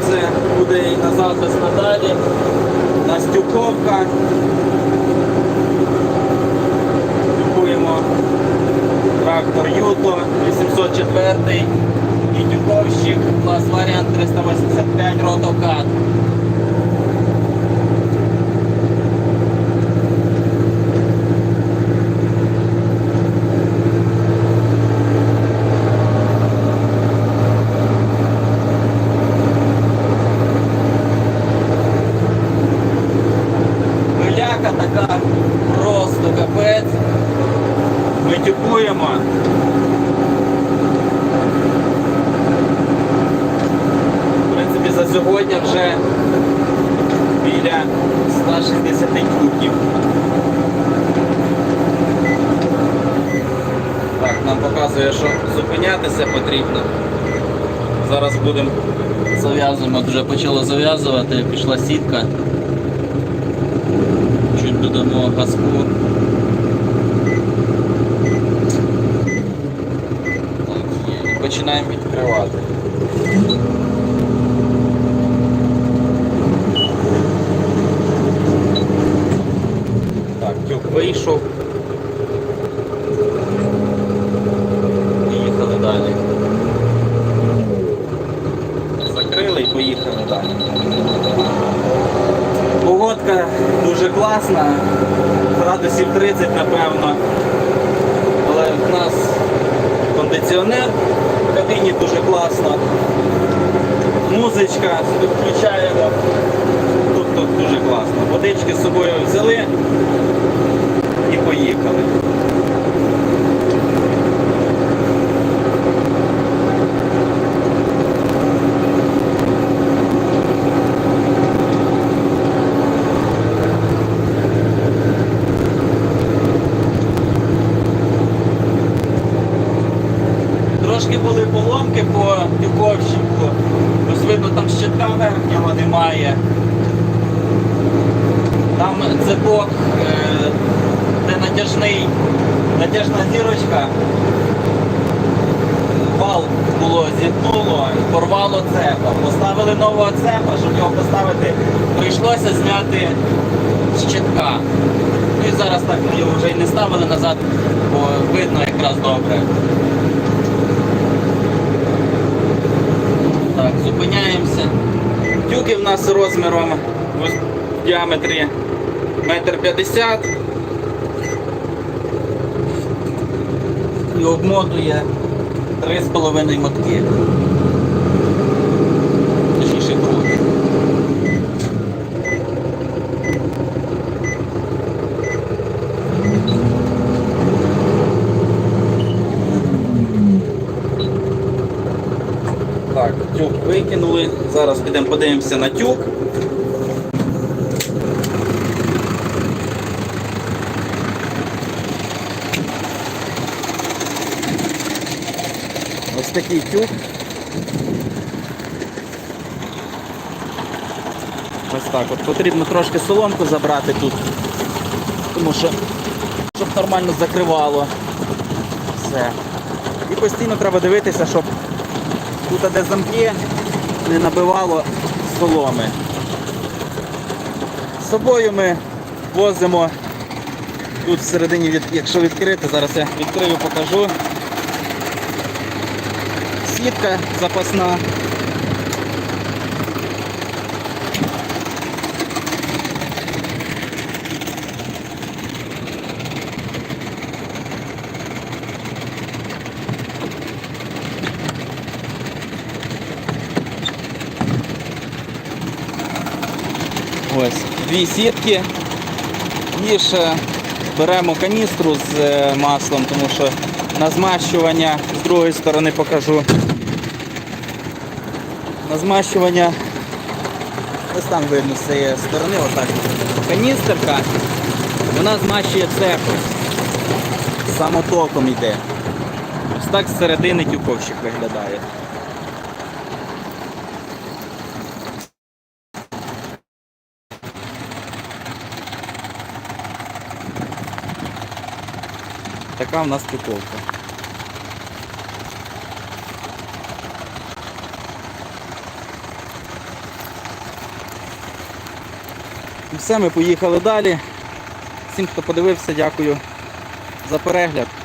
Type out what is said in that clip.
Це буде і на запис надалі, Настюковка. Купуємо трактор Юто 804, Дідюковщик, клас варіант 385 ротокат. Ми. В принципі, за сьогодні вже біля 160 тюків. Так, нам показує, що зупинятися потрібно. Зараз будемо зав'язуємо, вже почало зав'язувати, пішла сітка. Чуть додамо газку. Так, є. І починаємо відкривати. Так, тюк вийшов. Поїхали далі. Закрили і поїхали далі. Погодка дуже класна, градусів 30 напевно. Але в нас кондиціонер кабіні дуже класно. Музичка включаємо. Тут, тут дуже класно. Водички з собою взяли і поїхали. Трошки поломки по тюковщику. Ось видно, там щитка верхнього немає. Там цепок, е, де натяжний, натяжна зірочка. Вал було зіткнуло, порвало цепа. Поставили нового цепа, щоб його поставити, прийшлося зняти щитка. Ну і зараз так його вже й не ставили назад, бо видно якраз добре. Так, зупиняємося. Тюки в нас розміром в діаметрі метр п'ятдесят. І обмотує 3,5 мотки. Так, тюк викинули. Зараз підемо подивимося на тюк. Ось такий тюк. Ось так от. Потрібно трошки соломку забрати тут, тому що щоб нормально закривало все. І постійно треба дивитися, щоб тут де замки не набивало соломи. З собою ми возимо тут всередині, від- якщо відкрити, зараз я відкрию, покажу. Сітка запасна. Ось дві сітки. І ще беремо каністру з е, маслом, тому що на змащування з другої сторони покажу. На змащування ось там видно з цієї сторони, отак. Каністерка, вона змащує цеху. Самотоком йде. Ось так з середини тюковщик виглядає. Така в нас тюковка. І все, ми поїхали далі. Всім, хто подивився, дякую за перегляд.